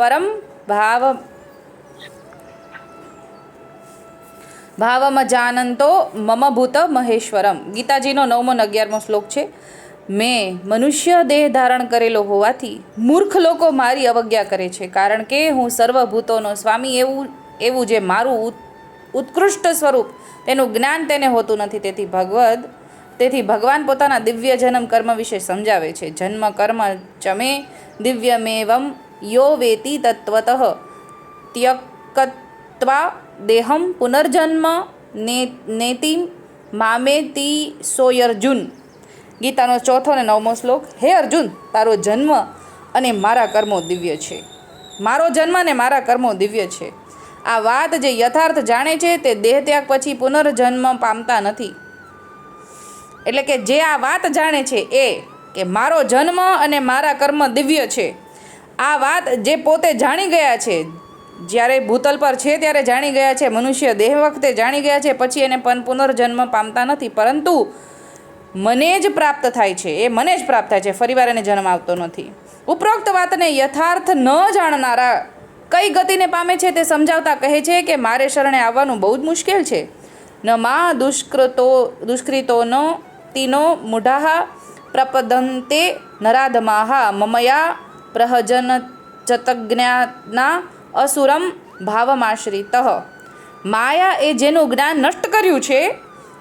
પરમ ભાવ ભાવમ જાનંતો મમ ભૂત મહેશ્વરમ ગીતાજીનો નવમો અગિયારમો શ્લોક છે, મેં મનુષ્ય દેહ ધારણ કરેલો હોવાથી મૂર્ખ લોકો મારી અવજ્ઞા કરે છે, કારણ કે હું સર્વભૂતોનો સ્વામી એવું એવું જે મારું ઉત- ઉત્કૃષ્ટ સ્વરૂપ, તેનું જ્ઞાન તેને હોતું નથી, તેથી ભગવદ, તેથી ભગવાન પોતાના દિવ્ય જન્મ કર્મ વિશે સમજાવે છે. જન્મ કર્મ ચમે દિવ્યમેવમ યો વેતી તત્વત ત્યક્ત્વા દેહમ પુનર્જન્મ ને નેતિમ મામેતી સોયર્જુન ગીતાનો ચોથો અને નવમો શ્લોક, હે અર્જુન, તારો જન્મ અને મારા કર્મો દિવ્ય છે. મારો જન્મ અને મારા કર્મો દિવ્ય છે. આ વાત જે યથાર્થ જાણે છે તે દેહ ત્યાગ પછી પુનર્જન્મ પામતા નથી. એટલે કે જે આ વાત જાણે છે એ કે મારો જન્મ અને મારા કર્મ દિવ્ય છે. આ વાત જે પોતે જાણી ગયા છે, જ્યારે ભૂતલ પર છે ત્યારે જાણી ગયા છે, મનુષ્ય દેહ વખતે જાણી ગયા છે, પછી એને પન પુનર્જન્મ પામતા નથી, પરંતુ મને જ પ્રાપ્ત થાય છે, એ મને જ પ્રાપ્ત થાય છે ફરીવાર એને જન્મ આવતો નથી. ઉપરોક્ત વાતને યથાર્થ ન જાણનારા કઈ ગતિને પામે છે તે સમજાવતા કહે છે કે મારે શરણે આવવાનું બહુ જ મુશ્કેલ છે. ન મા દુષ્કૃતો દુષ્કૃતોનો તીનો મૂઢાહ પ્રપદંતે નરાધમાહા મમયા પ્રહજન ચતજ્ઞાના અસુરમ ભાવમાશ્રિત. માયા એ જેનું જ્ઞાન નષ્ટ કર્યું છે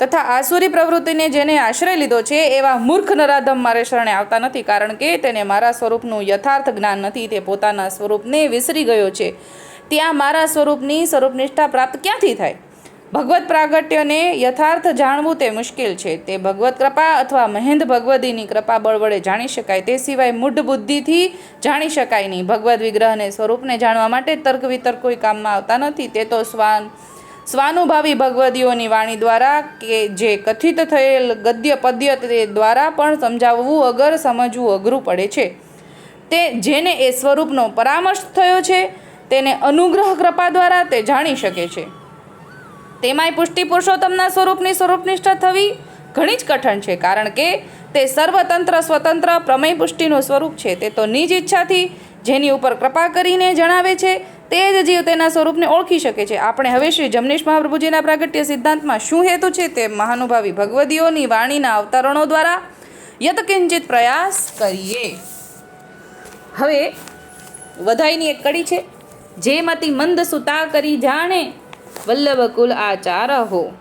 તથા આસુરી પ્રવૃત્તિને જેને આશ્રય લીધો છે એવા મૂર્ખ નરાધમ મારે શરણે આવતા નથી કારણ કે તેને મારા સ્વરૂપનું યથાર્થ જ્ઞાન નથી, તે પોતાના સ્વરૂપને વિસરી ગયો છે. ત્યાં મારા સ્વરૂપની સ્વરૂપનિષ્ઠા પ્રાપ્ત ક્યાંથી થાય? ભગવત પ્રાગટ્યને યથાર્થ જાણવું તે મુશ્કેલ છે. તે ભગવત કૃપા અથવા મહેન્દ ભગવદીની કૃપા બળ વડે જાણી શકાય. તે સિવાય મૂઢ બુદ્ધિથી જાણી શકાય નહીં. ભગવદ વિગ્રહને સ્વરૂપને જાણવા માટે તર્ક વિતર્ક કોઈ કામમાં આવતા નથી. તે તો સ્વાન, સ્વાનુભાવી ભગવદીઓની વાણી દ્વારા કે જે કથિત થયેલ ગદ્ય પદ્ય તે દ્વારા પણ સમજાવવું અગર સમજવું અઘરું પડે છે. તે જેને એ સ્વરૂપનો પરામર્શ થયો છે, તેને અનુગ્રહ કૃપા દ્વારા તે જાણી શકે છે. તેમાંય પુષ્ટિ પુરુષોત્તમના સ્વરૂપની સ્વરૂપનિષ્ઠા થવી ઘણી જ કઠણ છે, કારણ કે તે સર્વતંત્ર, સ્વતંત્ર, પ્રમેય પુષ્ટિનું સ્વરૂપ છે. તે તો નિજ ઈચ્છાથી જેની ઉપર કૃપા કરીને જણાવે છે, તે જ જીવ તેના સ્વરૂપને ઓળખી શકે છે. આપણે હવે શ્રી જમનેશ મહાપ્રભુજીના પ્રાગટ્ય સિદ્ધાંતમાં શું હેતુ છે તે મહાનુભાવી ભગવદીઓની વાણીના અવતરણો દ્વારા યતકિંચિત પ્રયાસ કરીએ. હવે, વધાઈની એક કડી છે. જે મતી મંદ સુતા કરી જાણે વલ્લભ કુલ આચાર હો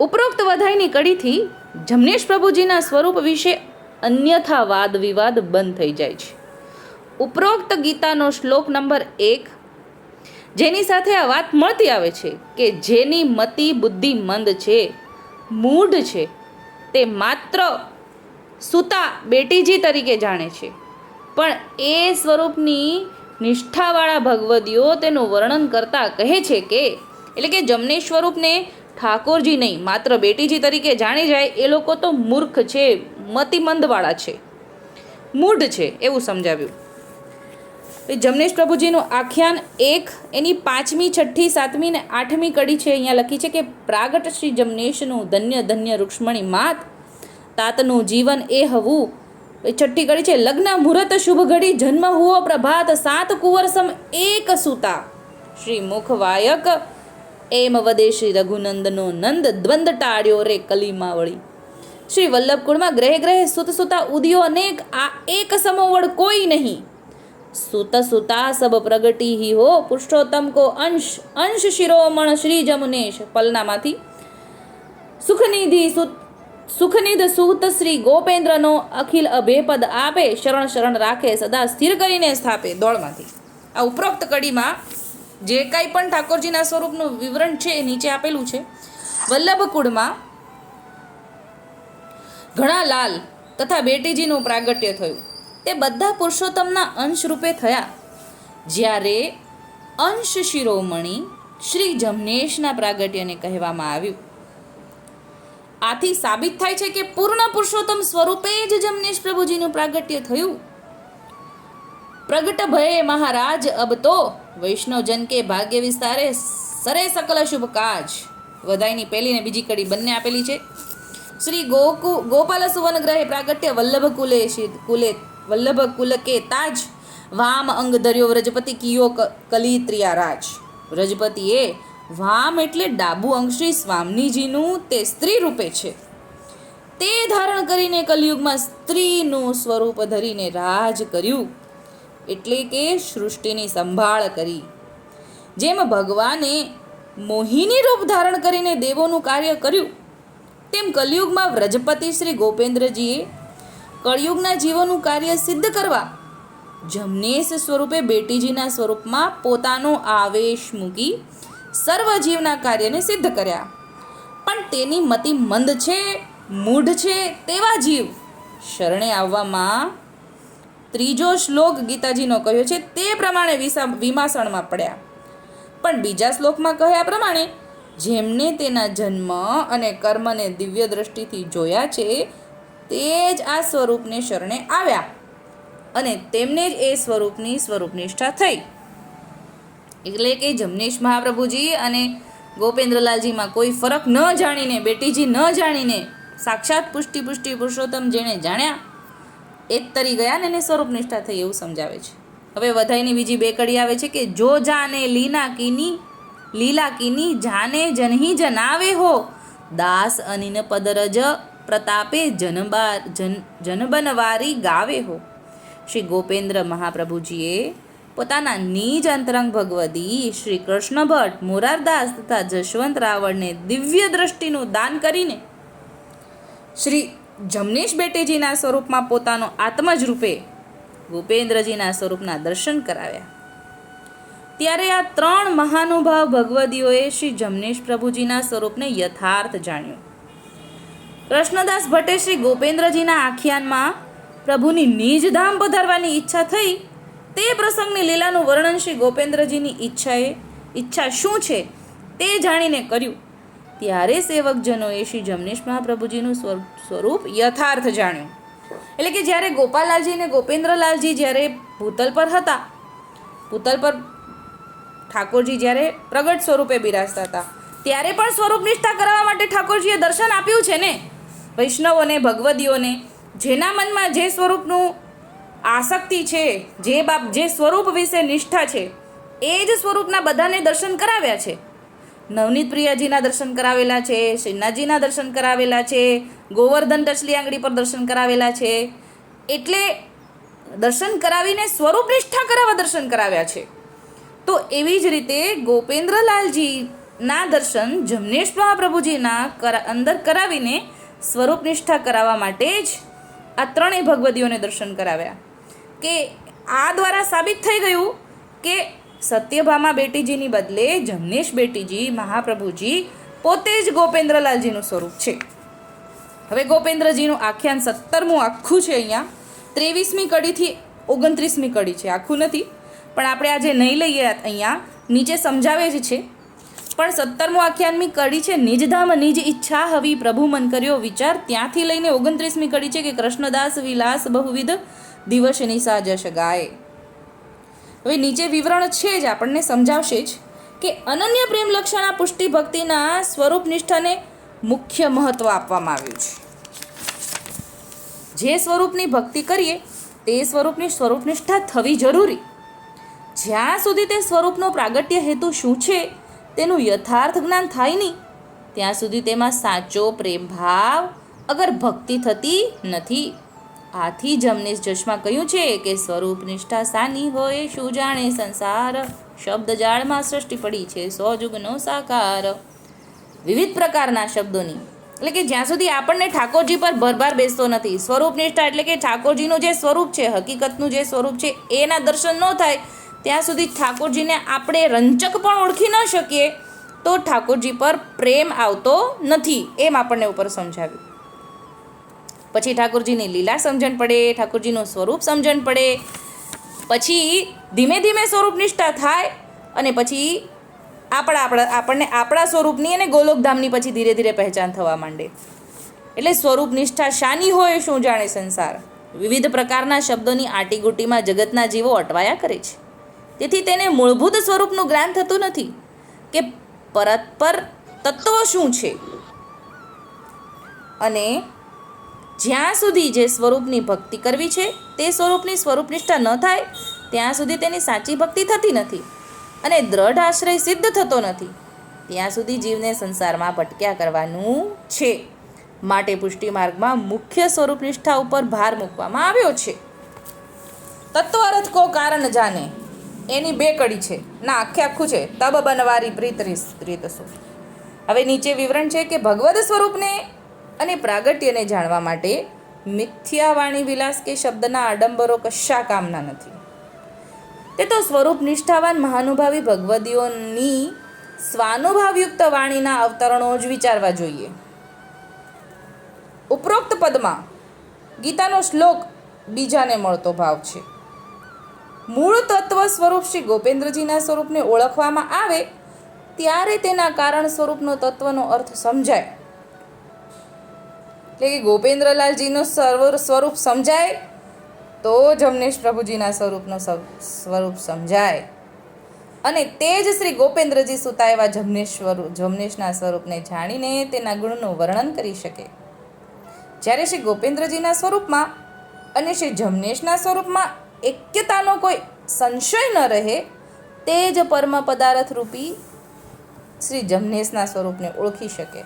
ઉપરોક્ત વધાઈની કડીથી જમનેશ પ્રભુજીના સ્વરૂપ વિશે અન્યથા વાદ વિવાદ બંધ થઈ જાય છે. ઉપરોક્ત ગીતાનો શ્લોક નંબર એક, જેની સાથે આ વાત મળતી આવે છે કે જેની મતિ બુદ્ધિ મંદ છે, મૂઢ છે, તે માત્ર સુતા બેટીજી તરીકે જાણે છે. પણ એ સ્વરૂપની નિષ્ઠાવાળા ભગવદીઓ તેનું વર્ણન કરતા કહે છે કે, એટલે કે જમનેશ સ્વરૂપને ઠાકોરજી નહીં, માત્ર બેટીજી તરીકે જાણી જાય, એ લોકો તો મૂર્ખ છે, મતિમંદવાળા છે, મૂઢ છે એવું સમજાવ્યું. જમનેશ પ્રભુજીનું આખ્યાન એક, એની પાંચમી, છઠ્ઠી, સાતમી ને આઠમી કડી છે, અહીંયા લખી છે કે, પ્રાગટ શ્રી જમનેશનું ધન્ય ધન્ય રૂક્ષ્મણી માત, તાતનું જીવન એ હવું છઠ્ઠી ઘડી છે. લગ્ન મુહૂર્ત શુભ ઘડી. જન્મ હુઓ પ્રભાત. સાત કુંવરસમ એક સુતા. શ્રી મુખવાયક એમ વદે શ્રી રઘુનંદનો નંદ દ્વંદ ટાળ્યો રે કલીમાં વળી શ્રી વલ્લભકુળમાં ગ્રહે ગ્રહે સુત સુતા ઉદયો અનેક. આ એક સમોવડ કોઈ નહીં. સુત સુતા સબ પ્રગટી હિ હો. પુરુષોત્તમ કો અંશ. અંશ શિરોમણ શ્રી જમુનેશ પલનામાંથી. સુખનિધિ સુત સુખનિધ સુત શ્રી ગોપેન્દ્રનો અખિલ અભેપદ આપે શરણ શરણ રાખે સદા સ્થિર કરીને સ્થાપે દોડમાંથી. આ ઉપરોક્ત કડીમાં જે કાંઈ પણ ઠાકોરજીના સ્વરૂપનું વિવરણ છે એ નીચે આપેલું છે. વલ્લભકુળમાં ઘણા લાલ તથા બેટીજીનું પ્રાગટ્ય થયું. તે બધા પુરુષોત્તમના અંશ રૂપે થયા. જ્યારે અંશ શિરોમણી શ્રી જમનેશના પ્રાગટ્યને કહેવામાં આવ્યું. આથી સાબિત થાય છે કે પૂર્ણ પુરુષોત્તમ સ્વરૂપે જ જમનેશ પ્રભુજીનું પ્રાગટ્ય થયું. પ્રગટ ભયે મહારાજ, અબ તો વૈષ્ણવજન કે ભાગ્ય વિસ્તારે સરે સકલ શુભ કાજ. વધાઈની પહેલી ને બીજી કડી બંને આપેલી છે. શ્રી ગોકુ, ગોપાલ સુવન ગ્રહે પ્રાગટ્ય વલ્લભ કુલે કુલે, વલ્લભ કુલ કે તાજ. વામ અંગ ધર્યો વ્રજપતિ કિયો કલિત્રિયા રાજ. વ્રજપતિએ વામ એટલે ડાબુ અંગ શ્રી સ્વામીજીનું તે સ્ત્રી રૂપે છે. તે ધારણ કરીને કલયુગમાં સ્ત્રીનું સ્વરૂપ ધરીને રાજ કર્યું. એટલે કે સૃષ્ટિની સંભાળ કરી. જેમ ભગવાને મોહિની રૂપ ધારણ કરીને દેવોનું કાર્ય કર્યું, તેમ કલયુગમાં વ્રજપતિ શ્રી ગોપેન્દ્રજીએ કળયુગના જીવોનું કાર્ય સિદ્ધ કરવા જમનેશ સ્વરૂપે બેટીજીના સ્વરૂપમાં પોતાનો આવેશ મૂકી સર્વ જીવના કાર્યને સિદ્ધ કર્યા. પણ તેની મતિ મંદ છે, મૂઢ છે તેવા જીવ. શરણે આવવામાં ત્રીજો શ્લોક ગીતાજીનો કહ્યો છે તે પ્રમાણે વિસા, વિમાસણમાં પડ્યા. પણ બીજા શ્લોકમાં કહ્યા પ્રમાણે જેમને તેના જન્મ અને કર્મને દિવ્ય દ્રષ્ટિથી જોયા છે, તે જ આ સ્વરૂપને શરણે આવ્યા. અને તેમને જ એ સ્વરૂપની સ્વરૂપનિષ્ઠા થઈ. એટલે કે જમનેશ મહાપ્રભુજી અને ગોપેન્દ્રલાલજીમાં કોઈ ફરક ન જાણીને, બેટીજી ન જાણીને સાક્ષાત પુષ્ટિ પુષ્ટિ પુરુષોત્તમ જેણે જાણ્યા એ જ તરી ગયા ને એને સ્વરૂપ નિષ્ઠા થઈ એવું સમજાવે છે. હવે વધાઈની બીજી બે કડી આવે છે કે જો જાને લીના કીની, લીલા કીની જાને જનહી જનાવે હો, દાસ અનિન પદરજ પ્રતાપે જનબા જન જનબનવારી ગાવે હો. શ્રી ગોપેન્દ્ર મહાપ્રભુજીએ પોતાના નિજ અંતરંગ ભગવદી શ્રી કૃષ્ણ ભટ્ટ મોરારદાસ તથા જશવંત રાવળને દિવ્ય દ્રષ્ટિનું દાન કરીને શ્રી જમનેશ બેટેજીના સ્વરૂપમાં પોતાનો આત્મજ રૂપે ભૂપેન્દ્રજીના સ્વરૂપના દર્શન કરાવ્યા. ત્યારે આ ત્રણ મહાનુભાવ ભગવદીઓએ શ્રી જમનેશ પ્રભુજીના સ્વરૂપને યથાર્થ જાણ્યું. કૃષ્ણદાસ ભટ્ટે શ્રી ગોપેન્દ્રજીના આખ્યાનમાં પ્રભુની નિજ ધામ પધારવાની ઈચ્છા થઈ તે પ્રસંગની લીલાનું વર્ણન શ્રી ગોપેન્દ્રજીની ઈચ્છાએ ઈચ્છા શું છે તે જાણીને કર્યું. ત્યારે સેવકજનોએ શ્રી જમનેશ મહાપ્રભુજીનું સ્વરૂપ યથાર્થ જાણ્યું. એટલે કે જ્યારે ગોપાલલાલજી અને ગોપેન્દ્રલાલજી જ્યારે ભૂતલ પર હતા ભૂતલ પર ઠાકોરજી જ્યારે પ્રગટ સ્વરૂપે બિરાજતા હતા, ત્યારે પણ સ્વરૂપ નિષ્ઠા કરવા માટે ઠાકોરજીએ દર્શન આપ્યું છે ને? વૈષ્ણવોને, ભગવદીઓને, જેના મનમાં જે સ્વરૂપનું આસક્તિ છે, જે બાપ, જે સ્વરૂપ વિશે નિષ્ઠા છે, એ જ સ્વરૂપના બધાને દર્શન કરાવ્યા છે. નવનીત પ્રિયાજીના દર્શન કરાવેલા છે શ્રીનાથજીના દર્શન કરાવેલા છે, ગોવર્ધન ટચલી આંગળી પર દર્શન કરાવેલા છે. એટલે દર્શન કરાવીને સ્વરૂપ નિષ્ઠા કરાવવા દર્શન કરાવ્યા છે. તો એવી જ રીતે ગોપેન્દ્રલાલજીના દર્શન જમનેશ મહાપ્રભુજીના કરા, અંદર કરાવીને સ્વરૂપ નિષ્ઠા કરાવવા માટે જ આ ત્રણેય ભગવદીઓને દર્શન કરાવ્યા. કે આ દ્વારા સાબિત થઈ ગયું કે સત્યભામા બેટીજીની બદલે જમનેશ બેટીજી, મહાપ્રભુજી પોતે જ ગોપેન્દ્રલાલજીનું સ્વરૂપ છે. હવે ગોપેન્દ્રજીનું આખ્યાન સત્તરમું આખું છે અહીંયા. ત્રેવીસમી કડીથી ઓગણત્રીસમી કડી છે. આખું નથી. પણ આપણે આજે નહીં લઈએ અહીંયા. નીચે સમજાવે જ છે. પણ સત્તરમું આખ્યાનમી કડી છે, નિજધામ, નિજ ઈચ્છા, હવી પ્રભુ મન કર્યો વિચાર. ત્યાંથી લઈને ઓગણત્રીસમી કડી છે કે કૃષ્ણદાસ વિલાસ બહુવિધ દિવસ નિશા જશ ગાય હવે નીચે વિવરણ છે જ, આપણને સમજાવશે જ કે અનન્ય પ્રેમ લક્ષણા પુષ્ટિ ભક્તિના સ્વરૂપ નિષ્ઠાને મુખ્ય મહત્વ આપવામાં આવ્યું છે. જે સ્વરૂપની ભક્તિ કરીએ, તે સ્વરૂપની સ્વરૂપ નિષ્ઠા થવી જરૂરી. જ્યાં સુધી તે સ્વરૂપનો પ્રાગટ્ય હેતુ શું છે તેનું યથાર્થ જ્ઞાન થાય નહીં. ત્યાં સુધી તેમાં સાચો પ્રેમ ભાવ અગર ભક્તિ થતી નથી. આથી જમનેશ જશમાં કહ્યું છે કે સ્વરૂપ નિષ્ઠા સાની હોય શું જાણે સંસાર. શબ્દ જાળમાં સૃષ્ટિ પડી છે સો જુગનો સાકાર. વિવિધ પ્રકારના શબ્દોની. એટલે કે જ્યાં સુધી આપણને ઠાકોરજી પર ભરભાર બેસતો નથી, સ્વરૂપ નિષ્ઠા એટલે કે ઠાકોરજીનું જે સ્વરૂપ છે, હકીકતનું જે સ્વરૂપ છે, એના દર્શન ન થાય ત્યાં સુધી ઠાકોરજીને આપણે રંચક પણ ઓળખી ન શકીએ, તો ઠાકોરજી પર પ્રેમ આવતો નથી, એમ આપણને ઉપર સમજાવ્યું. પછી ઠાકોરજીની લીલા સમજણ પડે, ઠાકોરજીનું સ્વરૂપ સમજણ પડે, પછી ધીમે ધીમે સ્વરૂપ નિષ્ઠા થાય, અને પછી આપણા આપણા આપણને આપણા સ્વરૂપની અને ગોલોકધામની પછી ધીરે ધીરે પહેચાન થવા માંડે. એટલે સ્વરૂપ નિષ્ઠા શાની હોય શું જાણે સંસાર? વિવિધ પ્રકારના શબ્દોની આટીગુટીમાં જગતના જીવો અટવાયા કરે છે. તેથી તેને મૂળભૂત સ્વરૂપનું જ્ઞાન થતું નથી કે પરસ્પર તત્વો શું છે. અને જ્યાં સુધી જે સ્વરૂપની ભક્તિ કરવી છે, તે સ્વરૂપની સ્વરૂપનિષ્ઠા ન થાય, ત્યાં સુધી તેની સાચી ભક્તિ થતી નથી અને દ્રઢ આશ્રય સિદ્ધ થતો નથી. ત્યાં સુધી જીવને સંસારમાં ભટક્યા કરવાનું છે. માટે પુષ્ટિ માર્ગમાં મુખ્ય સ્વરૂપ નિષ્ઠા ઉપર ભાર મૂકવામાં આવ્યો છે. તત્વરથ કો કારણ જાને એની બે કડી છે. ના, આખે આખું છે. તબ બનવારી પ્રીત રીતસો હવે નીચે વિવરણ છે કે ભગવદ સ્વરૂપને અને પ્રાગટ્યને જાણવા માટે મિથ્યા વાણી વિલાસ કે શબ્દના આડંબરો કશા કામના નથી. તે તો સ્વરૂપ નિષ્ઠાવાન મહાનુભાવી ભગવદીઓની સ્વાનુભાવયુક્ત વાણીના અવતરણો જ વિચારવા જોઈએ. ઉપરોક્ત પદમાં ગીતાનો શ્લોક બીજાને મળતો ભાવ છે. મૂળ તત્વ સ્વરૂપ શ્રી ગોપેન્દ્રજીના સ્વરૂપને ઓળખવામાં આવે, ત્યારે તેના કારણ સ્વરૂપનો તત્વનો અર્થ સમજાય. એટલે કે ગોપેન્દ્રલાલજીનું સર્વ સ્વરૂપ સમજાય, તો જમનેશ પ્રભુજીના સ્વરૂપનો સ્વરૂપ સમજાય. અને તે જ શ્રી ગોપેન્દ્રજી સુતા એવા જમનેશ સ્વરૂપ જમનેશના સ્વરૂપને જાણીને તેના ગુણનું વર્ણન કરી શકે. જ્યારે શ્રી ગોપેન્દ્રજીના સ્વરૂપમાં અને શ્રી જમનેશના સ્વરૂપમાં એક્યતાનો કોઈ સંશય ન રહે, તે જ પરમ પદાર્થ રૂપી શ્રી જમનેશના સ્વરૂપને ઓળખી શકે.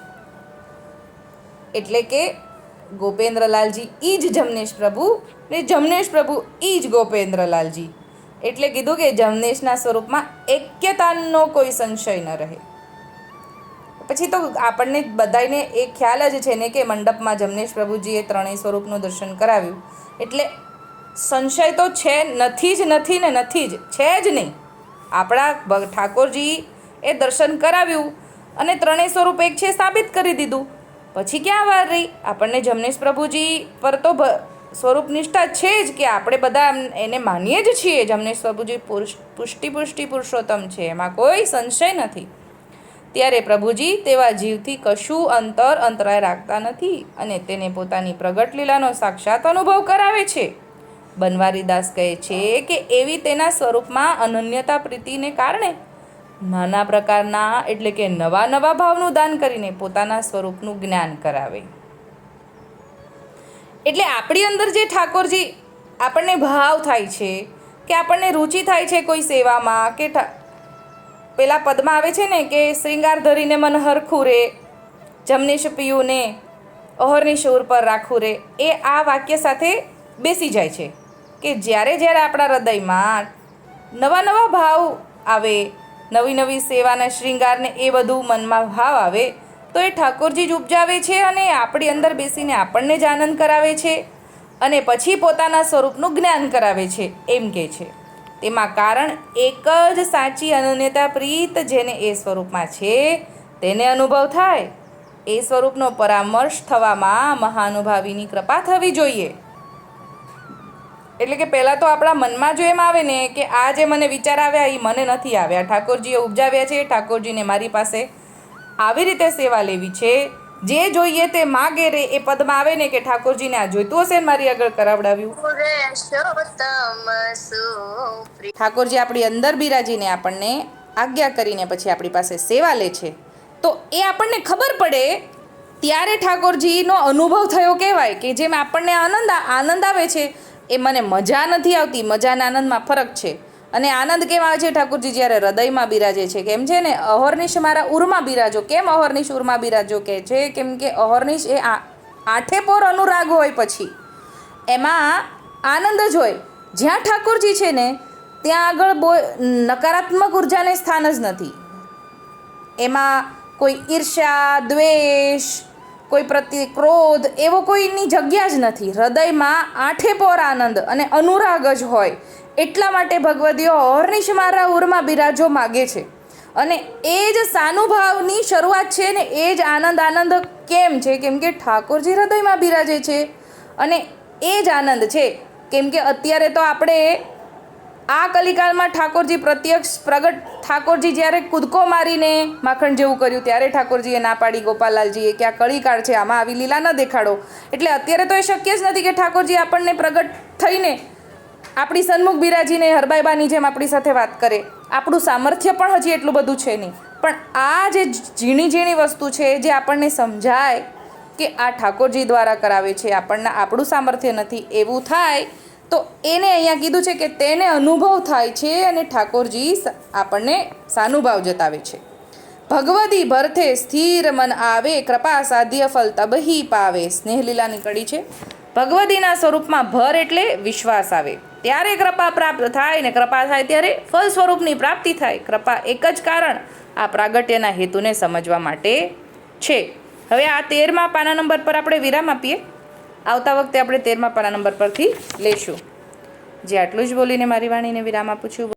એટલે કે ગોપેન્દ્રલાલજી ઈ જ જમનેશ પ્રભુ ને જમનેશ પ્રભુ ઈ જ ગોપેન્દ્રલાલજી. એટલે કીધું કે જમનેશના સ્વરૂપમાં એક્યતાનો કોઈ સંશય ન રહે. પછી તો આપણને બધાને એ ખ્યાલ જ છે ને કે મંડપમાં જમનેશ પ્રભુજીએ ત્રણેય સ્વરૂપનું દર્શન કરાવ્યું. એટલે સંશય તો છે, નથી જ, નથી ને નથી જ, છે જ નહીં. આપણા ઠાકોરજી એ દર્શન કરાવ્યું અને ત્રણેય સ્વરૂપ એક છે સાબિત કરી દીધું. પછી ક્યાં વાર રહી? આપણને જમનેશ પ્રભુજી પર તો સ્વરૂપ નિષ્ઠા છે જ કે આપણે બધા એને માનીએ જ છીએ. જમનેશ પ્રભુજી પુષ્ટિ પુષ્ટિ પુરુષોત્તમ છે. એમાં કોઈ સંશય નથી. ત્યારે પ્રભુજી તેવા જીવથી કશું અંતર, અંતરાય રાખતા નથી અને તેને પોતાની પ્રગટ લીલાનો સાક્ષાત અનુભવ કરાવે છે. બનવારીદાસ કહે છે કે એવી તેના સ્વરૂપમાં અનન્યતા પ્રીતિને કારણે નાના પ્રકારના એટલે કે નવા નવા ભાવનું દાન કરીને પોતાના સ્વરૂપનું જ્ઞાન કરાવે. એટલે આપણી અંદર જે ઠાકોરજી આપણને ભાવ થાય છે, કે આપણને રુચિ થાય છે કોઈ સેવામાં, કે પેલા પદમાં આવે છે ને કે શ્રીંગાર ધરીને મન હરખું રે, જમનીશ પિયુને અહરની શૂર પર રાખવું રે, એ આ વાક્ય સાથે બેસી જાય છે. કે જ્યારે જ્યારે આપણા હૃદયમાં નવા નવા ભાવ આવે, નવી નવી સેવાના શ્રીંગારને એ બધું મનમાં ભાવ આવે, તો એ ઠાકોરજી જ ઉપજાવે છે અને આપણી અંદર બેસીને આપણને જ આનંદ કરાવે છે અને પછી પોતાના સ્વરૂપનું જ્ઞાન કરાવે છે, એમ કે છે. તેમાં કારણ એક જ સાચી અનન્યતા પ્રીત જેને એ સ્વરૂપમાં છે, તેને અનુભવ થાય. એ સ્વરૂપનો પરામર્શ થવામાં મહાનુભાવીની કૃપા થવી જોઈએ. એટલે કે પહેલાં તો આપણા મનમાં જો એમ આવે ને કે આ જે મને વિચાર આવ્યા એ મને નથી આવ્યા. ઠાકોરજીએ ઉપજાવ્યા છે ઠાકોરજીને મારી પાસે આવી રીતે સેવા લેવી છે. જે જોઈએ તે માગે રે એ પદમાં આવે ને કે ઠાકોરજીને આ જોઈતું હશે ને મારી આગળ કરાવડાવ્યું. ઠાકોરજી આપણી અંદર બિરાજીને આપણને આજ્ઞા કરીને પછી આપણી પાસે સેવા લે છે. તો એ આપણને ખબર પડે ત્યારે ઠાકોરજીનો અનુભવ થયો કહેવાય કે જેમ આપણને આનંદ આનંદ આવે છે એ મને મજા નથી આવતી, મજાના આનંદમાં ફરક છે. અને આનંદ કેમ આવે છે ઠાકુરજી, જ્યારે હૃદયમાં બિરાજે છે? કેમ છે ને, અહર્નિશ મારા ઉરમાં બિરાજો. કેમ અહર્નિશ ઉરમાં બિરાજો કે છે? કેમ કે અહર્નિશ એ આઠે પોર અનુરાગ હોય પછી. એમાં આનંદ જ હોય. જ્યાં ઠાકોરજી છે ને, ત્યાં આગળ બો, નકારાત્મક ઉર્જાને સ્થાન જ નથી. એમાં કોઈ ઈર્ષ્યા, દ્વેષ કોઈ પ્રત્યે ક્રોધ, એવો કોઈની જગ્યા જ નથી. હૃદયમાં આઠે પોર આનંદ અને અનુરાગ જ હોય. એટલા માટે ભગવદીઓ અહર્નિશ મારા ઉરમાં બિરાજો માગે છે. અને એ જ સાનુભાવની શરૂઆત છે ને એ જ આનંદ આનંદ કેમ છે? કેમ કે ઠાકોરજી હૃદયમાં બિરાજે છે. અને એ જ આનંદ છે. કેમ કે અત્યારે તો આપણે આ કલિકાલમાં ઠાકોરજી પ્રત્યક્ષ પ્રગટ, ઠાકોરજી જ્યારે કૂદકો મારીને માખણ જેવું કર્યું, ત્યારે ઠાકોરજીએ ના પાડી ગોપાલાલજીએ કે આ કળીકાળ છે, આમાં આવી લીલા ન દેખાડો. એટલે અત્યારે તો એ શક્ય જ નથી કે ઠાકોરજી આપણને પ્રગટ થઈને આપણી સન્મુખ બિરાજીને હરબાઈબાની જેમ આપણી સાથે વાત કરે. આપણું સામર્થ્ય પણ હજી એટલું બધું છે નહીં. પણ આ જે ઝીણી ઝીણી વસ્તુ છે, જે આપણને સમજાય કે આ ઠાકોરજી દ્વારા કરાવે છે, આપણને, આપણું સામર્થ્ય નથી, એવું થાય તો એને અહીંયા કીધું છે કે તેને અનુભવ થાય છે અને ઠાકોરજી આપણને સાનુભાવ જતાવે છે. ભગવદી ભરથે સ્થિર મન આવે, કૃપા સાધ્ય ફલ તબહી પાવે. સ્નેહલીલાની કડી છે. ભગવદીના સ્વરૂપમાં ભર એટલે વિશ્વાસ આવે. ત્યારે કૃપા પ્રાપ્ત થાય ને કૃપા થાય ત્યારે ફલ સ્વરૂપની પ્રાપ્તિ થાય. કૃપા એક જ કારણ આ પ્રાગટ્યના હેતુને સમજવા માટે છે. હવે આ તેરમા પાના નંબર પર આપણે વિરામ આપીએ. આવતા વખતે આપણે તેરમા પાના નંબર પરથી લેશું જે આટલું જ બોલીને મારી વાણીને વિરામ આપું છું.